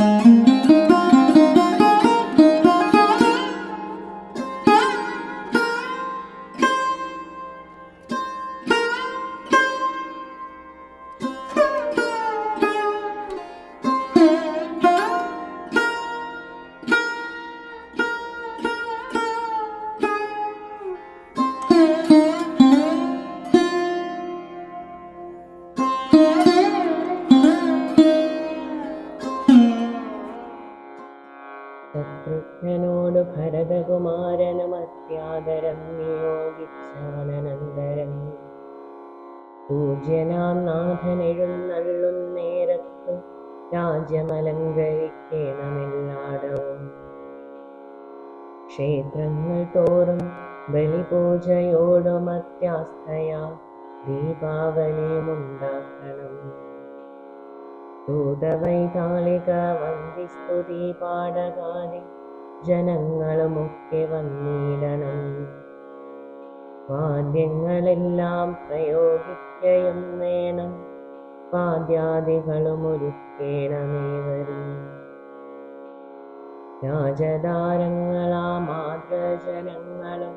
Música ഭരതകുമാരനുമത്യാദരം നിയോഗിച്ചാനന്തരം പൂജ്യനാം നാഥനെഴുന്നള്ളുന്നേരത്ത് രാജ്യമലങ്കരിക്കേണമെല്ലാടവും ക്ഷേത്രങ്ങൾ തോറും ബലിപൂജയോടും അത്യാസ്ഥയാ ദീപാവലിയുമുണ്ടാക്കണം. ദൂതവൈതാളിക വന്ദിസ്തുതി പാടകാരി ജനങ്ങളുമൊക്കെ വന്നിടണം. വാദ്യങ്ങളെല്ലാം പ്രയോഗിക്കയും വേണം. വാദ്യാദികളും ഒരുക്കേണമേവരും രാജതാരങ്ങളാ മാതൃജനങ്ങളും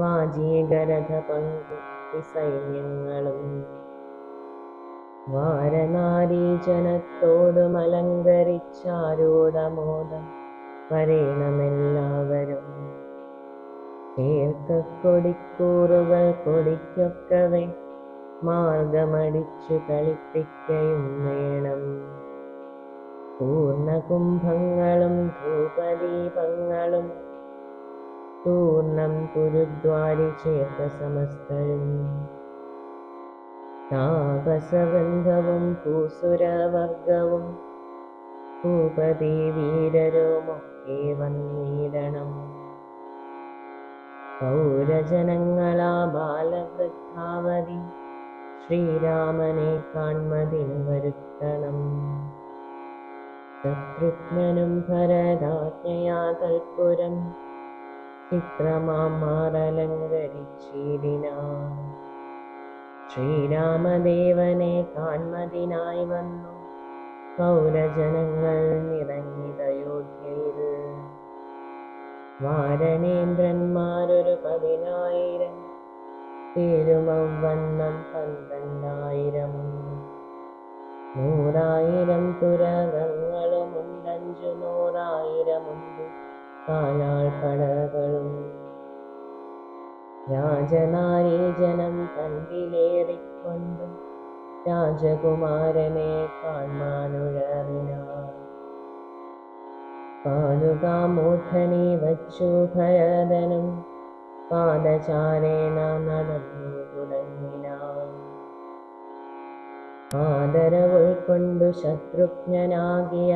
വാജീകരഥ പങ്കുത്തി സൈന്യങ്ങളും വാരനാരീജനത്തോടും അലങ്കരിച്ചാരൂഢമോദം വരേണമെല്ലാവരും. കൊടിക്കൂറുകൾ കൊടിക്കൊക്കവേ മാർഗമടിച്ചു കളിപ്പിക്കയും വേണം. പൂർണകുംഭങ്ങളും ധൂപദീപങ്ങളും പൂർണം കുരുദ്വാരി ചേർത്ത സമസ്തരും. താപസബന്ധവും ഭൂസുരവർഗവും ഭൂപതി വീരരുമൊക്കെ വന്നിടണം പൗരജനങ്ങളാ ബാലവൃദ്ധാവതി ശ്രീരാമനെ കാൺമതിന് വരുത്തണം. ശത്രുഘ്നും ഭരതാജ്ഞയാ കൽപ്പുരം ചിത്രമാം മാറലങ്കരിച്ചിടിനാൻ ശ്രീരാമദേവനെ കാൺമതിനായി വന്നു. പൗരജനങ്ങൾ നിറഞ്ഞിതയോധ്യയിൽ വാരണേന്ദ്രന്മാരൊരു പതിനായിരം തിരുമവണ്ണം പന്ത്രണ്ടായിരം. നൂറായിരം തുരകങ്ങളുമുണ്ടഞ്ചു നൂറായിരമുണ്ട് കാലാൾ പടകളും രാജനാരീജനം തണ്ടിലേറിക്കൊണ്ട് രാജകുമാരനെ കാൺമാനുഴറിനാർ പാലുകാമൂർധനി വച്ചു ഭരതനും പാദചാരേണ നടന്നു തുടങ്ങിനാൻ ആദരവുൾക്കൊണ്ടു ശത്രുഘ്നാകിയ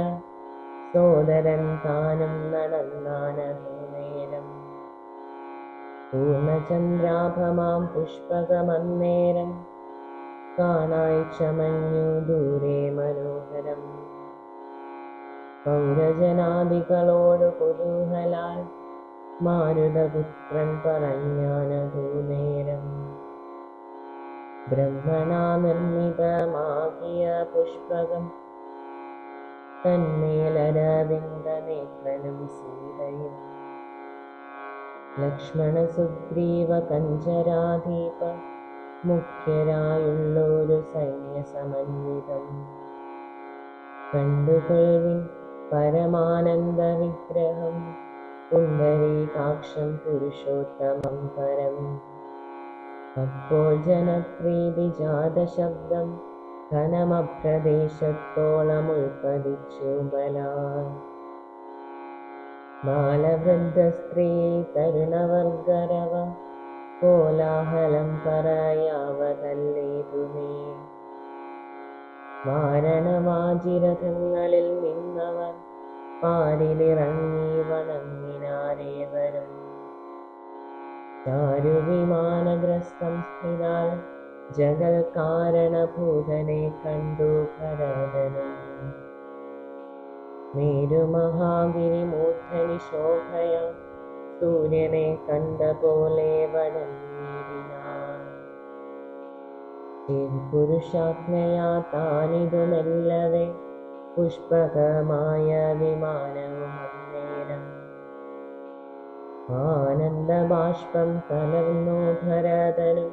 സോദരൻ താനും നടന്നാനതു നേരം പൂർണചന്ദ്രാഭമാം പുഷ്പകമന്നേരം കാണായി ചമഞ്ഞു ദൂരെ മനോഹരം. പൗരജനാദികളോട് കുതൂഹലാൽ മാരുതപുത്രൻ പറഞ്ഞാനതു നേരം. ബ്രഹ്മണാ നിർമ്മിതമാകിയ പുഷ്പകം തന്മേലരവിന്ദനേത്രനും സീതയും. ലക്ഷ്മണ സുഗ്രീവ കഞ്ചരാധീപ മുഖ്യരായുള്ളൊരു സൈന്യസമന്വിതം. കണ്ടുകൊള്ളിൻ പരമാനന്ദ വിഗ്രഹം. പുണ്ടരീകാക്ഷം പുരുഷോത്തമം പരം. അപ്പോൾ ജനപ്രീതി ജാതശബ്ദം ഘനമപ്രദേശത്തോളം ഉൾപ്പതിച്ചു ബലാൽ. ബാലവൃദ്ധ സ്ത്രീ തരുണവർഗരവ കോലാഹലം പറയാവതല്ലേതുമേ വാരണവാജിരഥങ്ങളിൽ നിന്നവർ പാലിലിറങ്ങി വണങ്ങിനാരേവരും. ചാരുവിമാനഗ്രസ്തം സ്ഥിരാൽ ജഗൽ കാരണഭൂതനെ കണ്ടു ഭരതനും. മേരുമഹാഗിരി മൂർധനി ശോഭയ സൂര്യനെ കണ്ട പോലെ വടങ്ങിയിടിനാൻ പുരുഷാജ്ഞയാ താനിതു മെല്ലവെ പുഷ്പകമായ വിമാനവും അന്നേരം ആനന്ദബാഷ്പം കലർന്നു ഭരതനും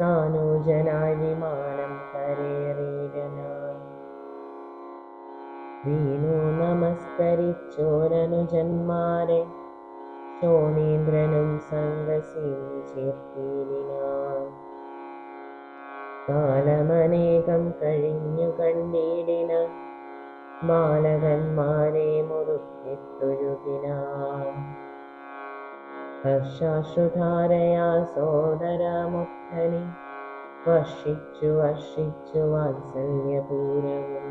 താനൂജനായി വിമാനം കരേറിയിടനാൻ വീണു നമസ്കരിച്ചോരനുജന്മാരെ ശോണീന്ദ്രനും സംഗസിയും ചേർത്തിടിനാൻ കാലമനേകം കഴിഞ്ഞു കണ്ണീടിന ബാലകന്മാരെ മുറുക്കിത്തൊഴുകിനാൻ ഹർഷാശ്രുധാരയാ സോദരമുക്തനെ വർഷിച്ചു വർഷിച്ചു വാത്സല്യപൂരവും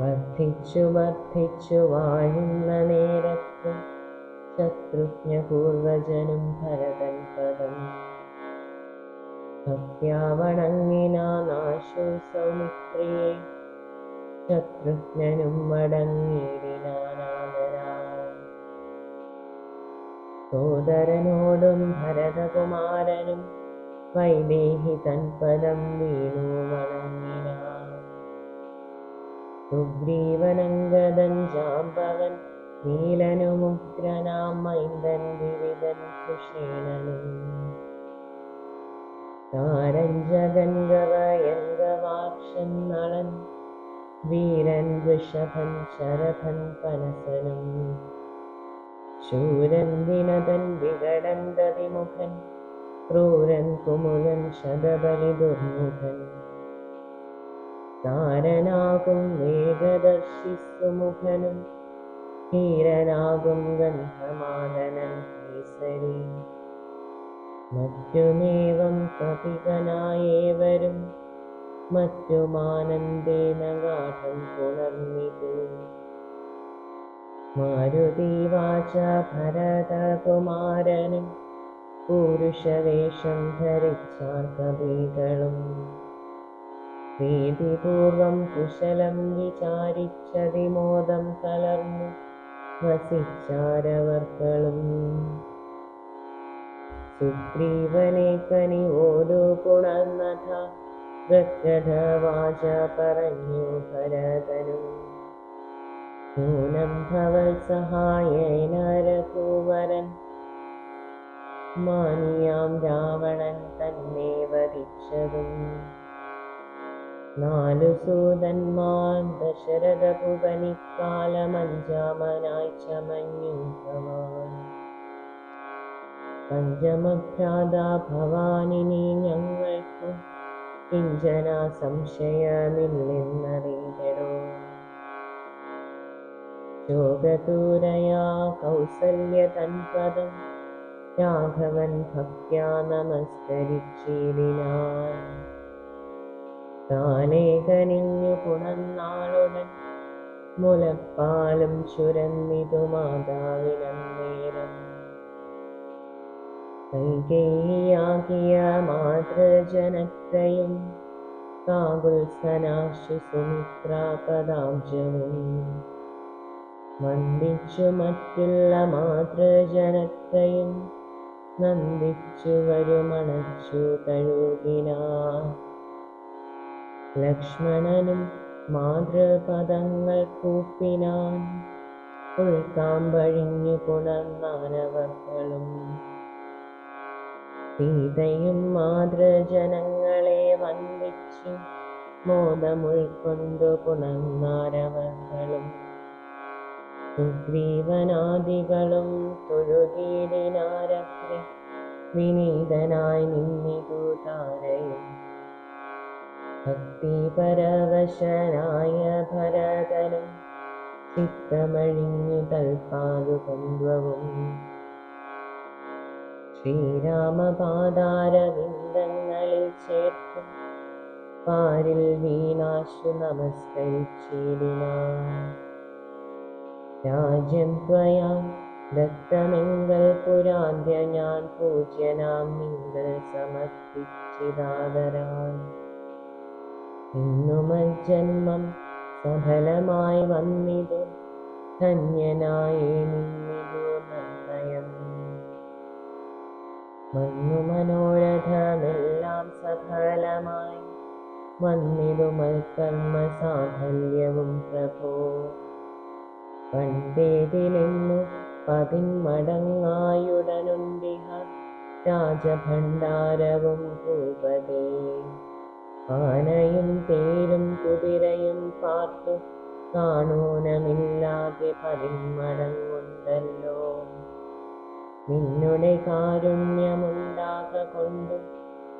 വർദ്ധിച്ചു വർദ്ധിച്ചു വാഴുന്ന നേരത്ത് ശത്രുജ്ഞ പൂർവജനും ഭരതൻ പദം. ഭക്യാവണങ്ങിനാശു സൗമിത്രിയെ. ശത്രുഘ്നും മടങ്ങിയിടിനാനാദരാൽ സോദരനോടും ഭരതകുമാരനും വൈദേഹി തൻ പദം വീണു വണങ്ങിനാൻ സുഗ്രീവനങ്കദൻ ജാമ്പവൻ നീലനുമുഗ്രനാം മൈന്ദൻ വിവിധൻ കുഷേണനും താരഞ്ജഗംഗവയംഗവാക്ഷൻ നളൻ വീരൻ വൃഷഭൻ ശരഭൻ പനസനും. ശൂരൻ വിനതൻ വികടൻ ദതിമുഖൻ ക്രൂരൻ കുമുദൻ ശതബലി ദുർമുഖൻ. താരനാകും വേഗദർശി സുമുഖനും ധീരനാകും ഗന്ധമാദനൻ കേസരി. മറ്റുമേവം കപികനായേവരും മറ്റുമാനന്ദേന ഗാഠം പുണർന്നിതു. മാരുതിവാച ഭരതകുമാരനും പുരുഷവേഷം ധരിച്ചാർ കവികളും. പ്രീതിപൂർവം കുശലം വിചാരിച്ചതിമോദം കലർന്നു വസിച്ചാരവർക്കളും. സുഗ്രീവനെ കനിവോടു പുണർന്നഥ ഗദ്ഗദവാച പറഞ്ഞു ഭരതനും. നൂനം ഭവൽ സഹായേന രഘുവരൻ മാനിയാം രാവണൻ തന്നെ വധിച്ചതും നാലു സൂതന്മാർ ദശരഥ ഭുവനിക്കാലമഞ്ചാമനായി ചമഞ്ഞു ഭവാൻ പഞ്ചമഭ്രാത ഭവാനിനി ഞങ്ങൾക്കു കിഞ്ചന സംശയമില്ലെന്നറിയണോ ശോകദൂരയാ കൗസല്യ തൻപദം രാഘവൻ ഭക്യാ നമസ്കരിച്ചിടിനാൻ താനേ കനിഞ്ഞു പുണർന്നാളുടൻ മുലപ്പാലും ചുരന്നിതു മാതാവിനേരം കൈകേയാകിയ മാതൃജനത്രയും കാകുൽസനാശു സുമിത്രാപദാബ്ജവും വന്ദിച്ചു മറ്റുള്ള മാതൃജനക്കയും നന്ദിച്ചു വരുമണച്ചു തഴുകിനാ. ലക്ഷ്മണനും മാതൃപദങ്ങൾ കൂപ്പിനാൻ ഉൾക്കാമ്പഴിഞ്ഞു പുണർന്നാനവർക്കളും സീതയും മാതൃജനങ്ങളെ വന്ദിച്ചു മോദമുൾക്കൊണ്ടു പുണർന്നാരവർക്കളും സുഗ്രീവനാദികളും തൊഴുകീടിനാരത്രെ വിനീതനായി നിന്നിതു താരയും. ഭക്തിപരവശനായ ഭരതനും ചിത്തമഴിഞ്ഞു തൽപാതുകന്വവും ശ്രീരാമപാദാരവിന്ദങ്ങളിൽ ചേർത്ത് പാരിൽ വീണാശു നമസ്കരിച്ചിടിനാൻ രാജ്യം ത്വയാ ദത്തമെങ്കൽ പുരാദ്യ ഞാൻ പൂജ്യനാം നിങ്ങൾ സമർപ്പിച്ചിതാദരാൽ ഇന്നുമജ്ജന്മം സഫലമായി വന്നിതു. ധന്യനായി നിന്നിതു നിർണയം വന്നു മനോരഥമെല്ലാം സഫലമായി വന്നിതു മൽക്കർമ്മ സാഫല്യവും പ്രഭോ. പണ്ടേതിലെന്നു പതിന്മടങ്ങായുടനുണ്ടിഹ രാജഭണ്ഡാരവും ഭൂപതേ. ആനയും തേരും കുതിരയും പാർത്തു കാണൂനമില്ലാതെ പതിമടങ്ങുണ്ടല്ലോ നിന്നുടെ കാരുണ്യമുണ്ടാക ഞാൻ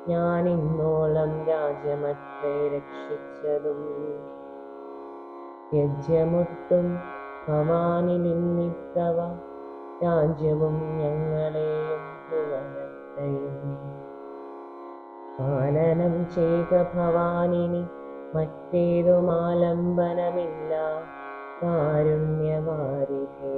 ഞാനിന്നോളം രാജ്യമത്രേ രക്ഷിച്ചതും. ത്യജ്യമൊട്ടും ഭവാനിലിന്നിത്തവ രാജ്യവും ഞങ്ങളെയും ഭുവനത്തെയും പാലനം ചെയ്ത ഭവാനിനി മറ്റേതുമാലംബനമില്ല കാരുണ്യവാരിധേ